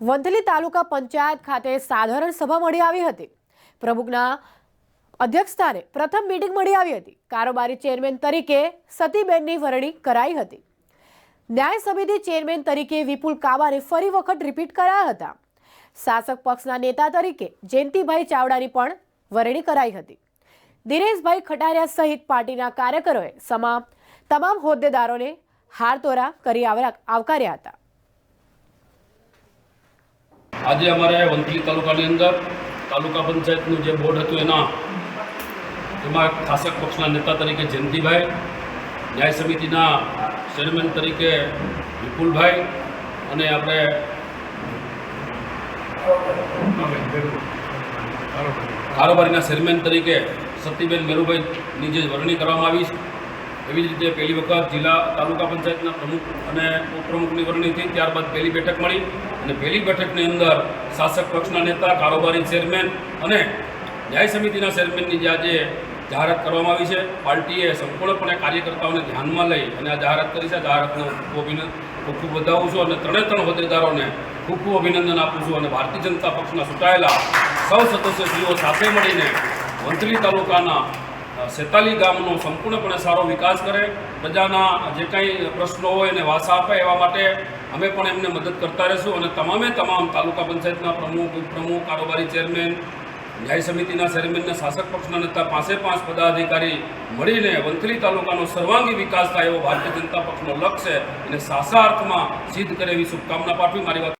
વંથલી તાલુકા પંચાયત ખાતે સાધારણ સભા મળી આવી હતી. પ્રમુખના અધ્યક્ષસ્થાને પ્રથમ મીટિંગ મળી આવી હતી. કારોબારી ચેરમેન તરીકે સતીબેનની વરણી કરાઈ હતી. ન્યાય સમિતિ ચેરમેન તરીકે વિપુલ કાબાને ફરી વખત રિપીટ કરાયા હતા. શાસક પક્ષના નેતા તરીકે જયંતિભાઈ ચાવડાની પણ વરણી કરાઈ હતી. દિનેશભાઈ ખટારિયા સહિત પાર્ટીના કાર્યકરોએ સમા તમામ હોદ્દેદારોને હારતોરા કરી આવકાર્યા હતા. આજે અમારે વંથલી તાલુકાની અંદર તાલુકા પંચાયતનું જે બોર્ડ હતું એના, એમાં શાસક પક્ષના નેતા તરીકે જયંતિભાઈ, ન્યાય સમિતિના ચેરમેન તરીકે વિપુલભાઈ અને આપણે કારોબારીના ચેરમેન તરીકે સતીબેન મેરુભાઈની જે વરણી કરવામાં આવી એવી જ રીતે પહેલી વખત જિલ્લા તાલુકા પંચાયતના પ્રમુખ અને ઉપપ્રમુખની વરણી થઈ, ત્યારબાદ પહેલી બેઠક મળી અને પહેલી બેઠકની અંદર શાસક પક્ષના નેતા, કારોબારી ચેરમેન અને ન્યાય સમિતિના ચેરમેનની જે આજે જાહેરાત કરવામાં આવી છે, પાર્ટીએ સંપૂર્ણપણે કાર્યકર્તાઓને ધ્યાનમાં લઈ અને આ જાહેરાત કરી છે. જાહેરાતનો ખૂબ અભિનંદન ખૂબ ખૂબ વધાવું છું અને ત્રણે ત્રણ હોદ્દેદારોને ખૂબ ખૂબ અભિનંદન આપું છું અને ભારતીય જનતા પક્ષના ચૂંટાયેલા સૌ સદસ્યશ્રીઓ સાથે મળીને વંથલી તાલુકાના સેતાલી ગામનો સંપૂર્ણપણે સારો વિકાસ કરે, પ્રજાના જે કંઈ પ્રશ્નો હોય એને વાસા આપે, એવા માટે અમે પણ એમને મદદ કરતા રહીશું અને તમામે તમામ તાલુકા પંચાયતના પ્રમુખ, ઉપપ્રમુખ, કારોબારી ચેરમેન, ન્યાય સમિતિના ચેરમેનને, શાસક પક્ષના નેતા પાસે પાંચ પદાધિકારી મળીને વંથલી તાલુકાનો સર્વાંગી વિકાસ થાય એવો ભારતીય જનતા પક્ષનો લક્ષ્ય અને સાસા અર્થમાં સિદ્ધ કરે એવી શુભકામના પાઠવી. મારી વાત